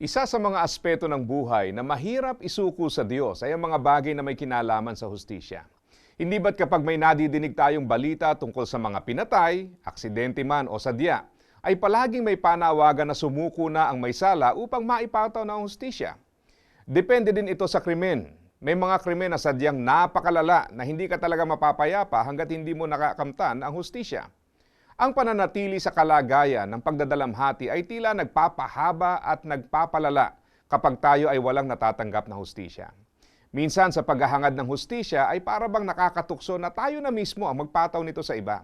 Isa sa mga aspeto ng buhay na mahirap isuko sa Diyos ay ang mga bagay na may kinalaman sa hustisya. Hindi ba't kapag may nadidinig tayong balita tungkol sa mga pinatay, aksidente man o sadya, ay palaging may panawagan na sumuko na ang may sala upang maipataw na ang hustisya? Depende din ito sa krimen. May mga krimen na sadyang napakalala na hindi ka talaga mapapayapa hanggat hindi mo nakakamtan ang hustisya. Ang pananatili sa kalagayan ng pagdadalamhati ay tila nagpapahaba at nagpapalala kapag tayo ay walang natatanggap na hustisya. Minsan sa paghahangad ng hustisya ay para bang nakakatukso na tayo na mismo ang magpataw nito sa iba.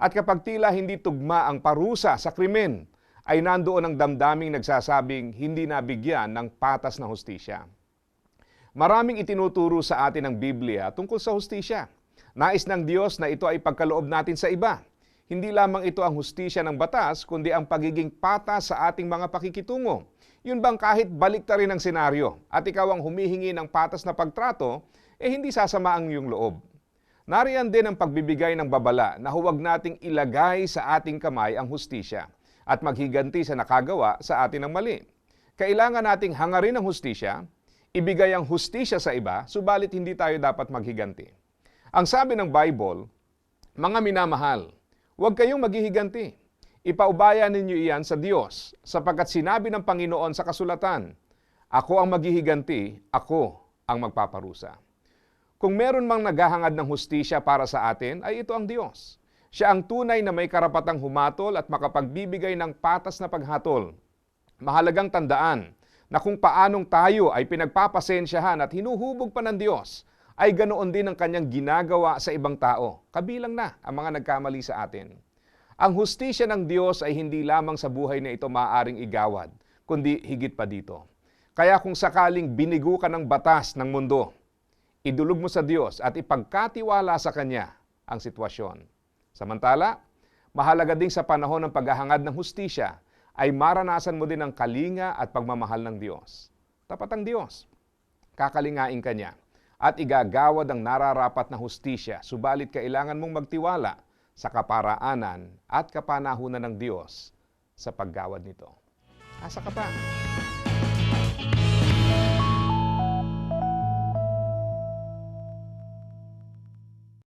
At kapag tila hindi tugma ang parusa sa krimen, ay nandoon ang damdaming nagsasabing hindi nabigyan ng patas na hustisya. Maraming itinuturo sa atin ng Biblia tungkol sa hustisya. Nais ng Diyos na ito ay pagkaloob natin sa iba. Hindi lamang ito ang hustisya ng batas, kundi ang pagiging patas sa ating mga pakikitungo. Yun bang kahit balik rin ang senaryo at ikaw ang humihingi ng patas na pagtrato, eh hindi sasama ang iyong loob. Nariyan din ang pagbibigay ng babala na huwag nating ilagay sa ating kamay ang hustisya at maghiganti sa nakagawa sa atin ng mali. Kailangan nating hangarin ang hustisya, ibigay ang hustisya sa iba, subalit hindi tayo dapat maghiganti. Ang sabi ng Bible, mga minamahal, huwag kayong maghihiganti. Ipaubaya ninyo iyan sa Diyos, sapagkat sinabi ng Panginoon sa kasulatan, Ako ang maghihiganti, ako ang magpaparusa. Kung meron mang naghahangad ng hustisya para sa atin, ay ito ang Diyos. Siya ang tunay na may karapatang humatol at makapagbibigay ng patas na paghatol. Mahalagang tandaan na kung paanong tayo ay pinagpapasensyahan at hinuhubog pa ng Diyos, ay ganoon din ang kanyang ginagawa sa ibang tao, kabilang na ang mga nagkamali sa atin. Ang hustisya ng Diyos ay hindi lamang sa buhay na ito maaaring igawad, kundi higit pa dito. Kaya kung sakaling binigo ka ng batas ng mundo, idulog mo sa Diyos at ipagkatiwala sa Kanya ang sitwasyon. Samantala, mahalaga ding sa panahon ng paghahangad ng hustisya ay maranasan mo din ang kalinga at pagmamahal ng Diyos. Tapat ang Diyos. Kakalingain ka niya at igagawad ang nararapat na hustisya, subalit kailangan mong magtiwala sa kaparaanan at kapanahunan ng Diyos sa paggawad nito. Asa ka pa?